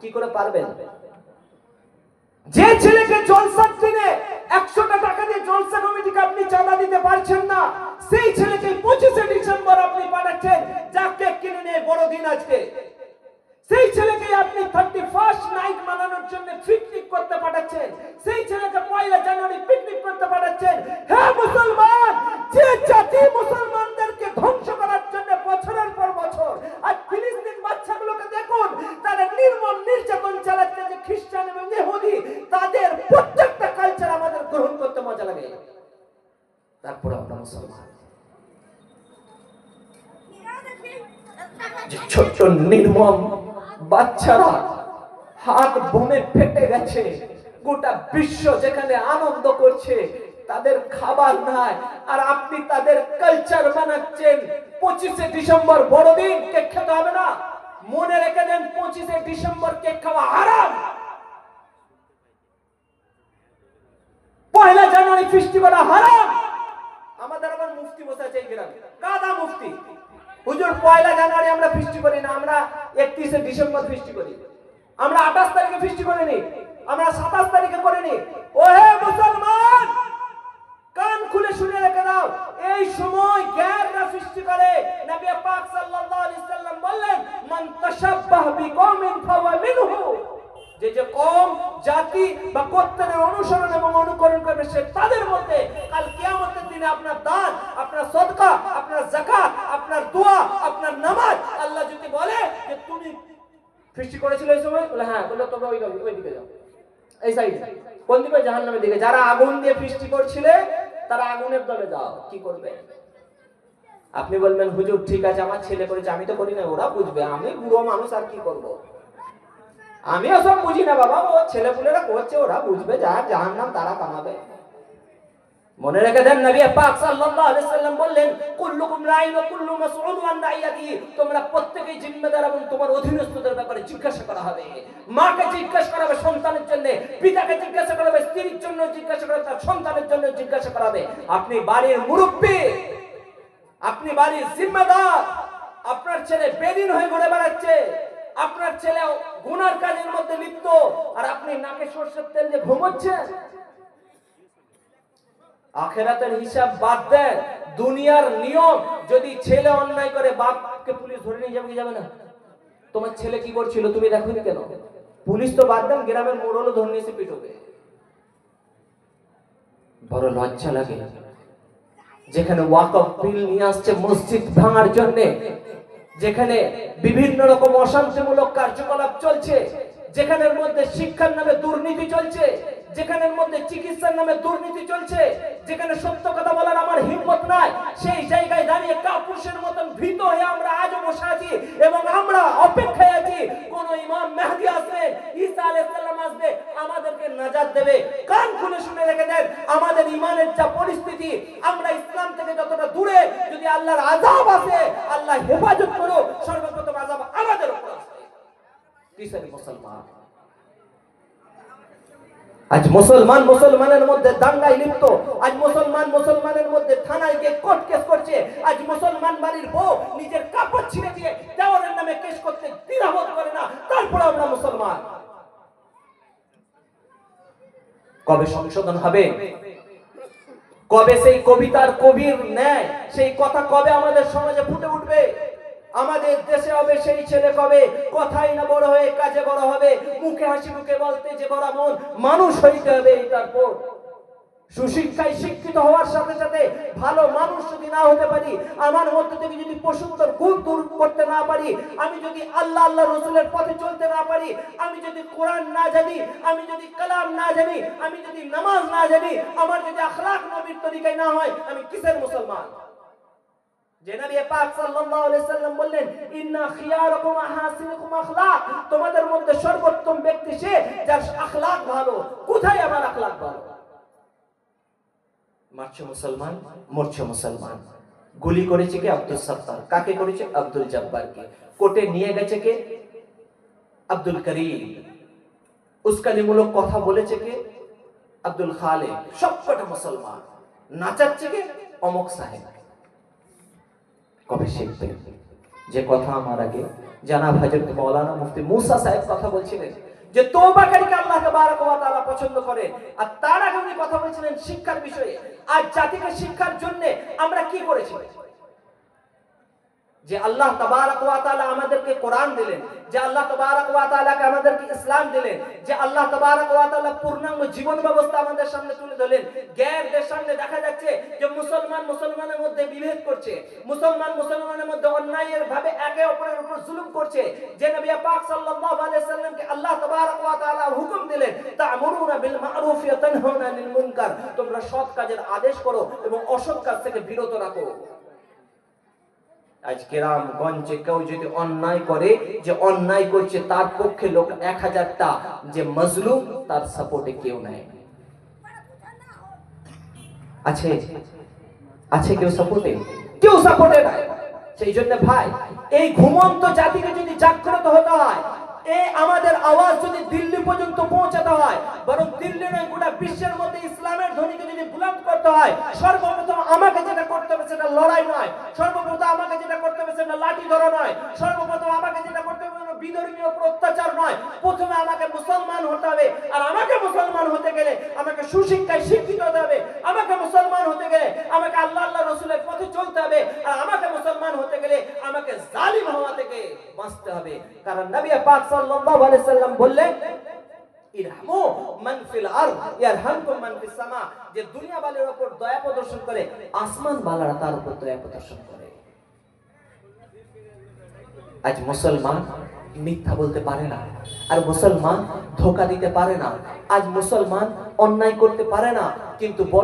কি করে পারবেন? যে ছেলেকে জলসার দিনে একশোটা টাকা দিয়ে জলসা কমিটিকে আপনি চাঁদা দিতে পারছেন না, সেই ছেলেকে পঁচিশে ডিসেম্বর আপনি পাঠাচ্ছেন, যা কেক কিনে নিয়ে বড়দিন আজকে। সেই ছেলেকে আপনি থার্টি ফার্স্ট নাইট মানানোর জন্য পিকনিক করতে পাঠাচ্ছেন, সেই ছেলেকে পয়লা জানুয়ারি পিকনিক করতে পাঠাচ্ছেন। হ্যাঁ মুসলমান, যে জাতি মুসলমানদেরকে যে ছোট্ট নির্মম বাচ্চারা হাত বোমে ফেটে গেছে। গোটা বিশ্ব যেখানে আনন্দ করছে, তাদের খাবার নাই। আর আপনি তাদের কালচার বানাচ্ছেন। পঁচিশে ডিসেম্বর বড়দিন, কেক খেতে হবে না। মনে রেখে দেন, পঁচিশে ডিসেম্বর কেক খাওয়া হারাম। পয়লা জানুয়ারি ফিস্টি করা হারাম। আমাদের আবার মুফতি বসে আছে গ্রামে। কাদা মুফতি। হুজুর, পয়লা জানুয়ারি আমরা ফিস্টি করি না, আমরা একত্রিশে ডিসেম্বর ফিস্টি করি। আমরা আঠাশ তারিখে ফিস্টি করিনি, আমরা সাতাশ তারিখে করিনি। ও হে মুসলমান, কান খুলে শুনে রেখে দাও, এই সময় গ্যাররা সৃষ্টি করে। নবী পাক সাল্লাল্লাহু আলাইহি সাল্লাম বললেন, মান তাশাব্বাহ বিকওমিন ফাওয়া যে যে কম জাতি বা গোত্রের অনুসরণ এবং অনুকরণ করবে সে তাদের মধ্যে কাল কিয়ামতের দিনে আপনার দান, আপনার সদকা, আপনার যাকাত, আপনার দোয়া, আপনার নামাজ আল্লাহ যদি বলে যে তুমি ফিস্টি করেছিল এই সময়, বলে হ্যাঁ বলে তবে ওই ওই দিকে যাও। এই সাইডে, কোন দিকে? জাহান্নামের দিকে। যারা আগুন দিয়ে ফিস্টি করছিলে, তারা আগুনের দলে যাও। কি করবে? আপনি বলবেন, হুজুর, ঠিক আছে, আমার ছেলে করেছে, আমি তো করি না ওরা বুঝবে, আমি বুড়ো মানুষ, আর কি করব? আমিও সব বুঝি না বাবা, ও ছেলে পুলেরা করছে, ওরা বুঝবে যা জাহান নাম তারা কামাবে মনে রেখে দেন নবী পাক সাল্লাল্লাহু আলাইহি সাল্লাম বললেন, কুল্লুকুম রাইন ওয়া কুল্লু তোমরা প্রত্যেকই এবং তোমার অধীনস্থদের ব্যাপারে জিজ্ঞাসা করা হবে। মাকে জিজ্ঞাসা করা হবে সন্তানের জন্য, পিতাকে জিজ্ঞাসা করা হবে, স্ত্রীর জন্য জিজ্ঞাসা করা হবে, তার সন্তানের জন্য জিজ্ঞাসা করা হবে। আপনি বাড়ির মুরব্বী, আপনি বাড়ির জিম্মেদার, আপনার ছেলে বেদিন হয়ে ঘুরে বেড়াচ্ছে। আপনার ছেলে গুনার কাজের মধ্যে লিপ্ত, আর আপনি নাকে সর্ষের তেল দিয়ে ঘুমোচ্ছেন। আখেরাতের হিসাব বাদ দেন। দুনিয়ার নিয়ম, যদি ছেলে অন্যায় করে বাপকে পুলিশ ধরে নিয়ে যাবে, কি যাবে না? তোমার ছেলে কি করছিল, তুমি দেখো কেন? পুলিশ তো বাদ দেন, গ্রামের মোড়লও ধরে নিয়ে এসে পিটবে। বড় লজ্জা লাগে। যেখানে ওয়াকফ বিল নিয়ে আসছে মসজিদ ভাঙার জন্য যেখানে বিভিন্ন রকম অশান্তিমূলক কার্যকলাপ চলছে, যেখানের মধ্যে শিক্ষার নামে দুর্নীতি চলছে, যেখানের মধ্যে চিকিৎসার নামে দুর্নীতি চলছে, যেখানে সত্য কথা বলার আমার হিম্মত নাই, সেই জায়গায় দাঁড়িয়ে কাপুরুষের মতন ভীত হয়ে আমরা আজও বসে আছি এবং আমরা অপেক্ষায় আছি, কোন ইমাম মেহদি আসবে, ঈসা আলাইহিস সালাম আসবে, আমাদেরকে নাজাত দেবে। কান খুলে শুনে রেখে দেন, আমাদের ইমানের যা পরিস্থিতি, আমরা ইসলাম থেকে যতটা দূরে, যদি আল্লাহর আযাব আসে, আল্লাহ হেফাজত করো সর্বপ্রথম আযাব আমাদের উপর আসবে মুসলমান। আজ মুসলমান মুসলমানের মধ্যে দাঙ্গায় লিপ্ত, আজ মুসলমান মুসলমানের মধ্যে থানায় গিয়ে কোর্ট কেস করছে, আজ মুসলমান বাড়ির বউ নিজের কাপড় ছিঁড়ে দিয়ে দেওয়ারের নামে কেস করতে দ্বিধাবোধ করে না তারপরে আমরা মুসলমান। কবে সংশোধন হবে? কবে সেই কবিতার কবির ন্যায়, সেই কথা কবে আমাদের সমাজে ফুটে উঠবে? আমাদের দেশে হবে সেই ছেলে কবে? কথাই না বড় হয়ে কাজে বড় হবে। মুখে হাসি, মুখে বলতে যে বড় মন, মানুষ হইতে হবে এটার পর সুশিক্ষায় শিক্ষিত হওয়ার সাথে সাথে ভালো মানুষ যদি না হতে পারি, আমার মধ্যে থেকে যদি পশুত্তর গুণ দূর করতে না পারি, আমি যদি আল্লাহ আল্লাহ রসুলের পথে চলতে না পারি, আমি যদি কোরআন না জানি, আমি যদি কালাম না জানি, আমি যদি নামাজ না জানি, আমার যদি আখলাক নবীর তরিকায় না হয়, আমি কিসের মুসলমান? তোমাদের মধ্যে সর্বোত্তম ব্যক্তি সে যার আখলাক ভালো। কোথায় আমার আখলাক ভালো? মারছে মুসলমান, মরছে মুসলমান। গুলি করেছে কে? আব্দুল সত্তার। কাকে করেছে? আব্দুল জব্বারকে। কোর্টে নিয়ে গেছে কে? আব্দুল করিম। উস্কানিমূলক কথা বলেছে কে? আব্দুল খালেক। সবকটা মুসলমান। নাচাচ্ছে কে? অমক সাহেব কবে শিখবে? যে কথা আমার আগে জানা হযরত মৌলানা মুফতি মুসা সাহেব কথা বলছিলেন, যে তওবাকারীকে আল্লাহ তাবারক ওয়া তাআলা পছন্দ করে, আর তার আগে উনি কথা বলছিলেন শিক্ষার বিষয়ে। আর জাতিকে শিক্ষার জন্য আমরা কি করেছি? যে আল্লাহ তাবারক ওয়া তাআলা আমাদেরকে কোরআন দিলেন, যে আল্লাহ তাবারক ওয়া তাআলাকে আমাদেরকে ইসলাম দিলেন, যে আল্লাহ তাবারক ওয়া তাআলা পূর্ণাঙ্গ জীবন ব্যবস্থা আমাদের সামনে তুলে ধরলেন। গ্যারদের সামনে দেখা যাচ্ছে যে মুসলমান মুসলমানের মধ্যে বিভেদ করছে, মুসলমান মুসলমানের মধ্যে অন্যায়ের ভাবে একে অপরের উপর জুলুম করছে। যে নবী পাক সাল্লাল্লাহু আলাইহি সাল্লামকে আল্লাহ তাবারক ওয়া তাআলা হুকুম দিলেন, তা'মুরুনা বিল মা'রুফ ওয়া তানহাউনা আনিল মুনকার তোমরা সৎ কাজের আদেশ করো এবং অসৎ কাজ থেকে বিরত রাখো। আজ গ্রাম গঞ্জে কেউ যদি অন্যায় করে, যে অন্যায় করছে তার পক্ষে লোক এক হাজারটা, যে মজলুম তার সাপোর্টে কেউ নাই। আছে? আছে কেউ সাপোর্টে কেউ সাপোর্টে নাই। সেই জন্য ভাই, এই ঘুমন্ত জাতিকে যদি জাগ্রত হতে হয়, এই আমাদের আওয়াজ যদি দিল্লি পর্যন্ত পৌঁছাতে হয়। বরং দিল্লি নয়, গোটা বিশ্বের মধ্যে ইসলামের ধ্বনিকে যদি বুলন্দ করতে হয়, সর্বপ্রথম আমাকে যেটা করতে হবে সেটা লড়াই নয়, সর্বপ্রথম আমাকে যেটা করতে হবে সেটা লাঠি ধরা নয়, সর্বপ্রথম আমাকে যেটা করতে হবে বিধর্মীয় অত্যাচার নয়, প্রথমে আমাকে মুসলমান হতে হবে, আর আমাকে মুসলমান হতে গেলে আমাকে সুশিক্ষায় শিক্ষিত হতে হবে, আমাকে মুসলমান হতে গেলে আমাকে আল্লাহ আল্লাহ রসুলের পথে চলতে হবে, আর আমাকে মুসলমান হতে গেলে আমাকে জালিম হওয়া থেকে বাঁচতে হবে। কারণ নবী পাক সাল্লাল্লাহু আলাইহি সাল্লাম বললেন মান মান আসমান বালারা তার উপর দয়া প্রদর্শন করে। আজ মুসলমান মিথ্যা বলতে পারে না, আর মুসলমান ধোকা দিতে পারে না। আজ মুসলমান অন্যায় করতে পারে না, কিন্তু বড়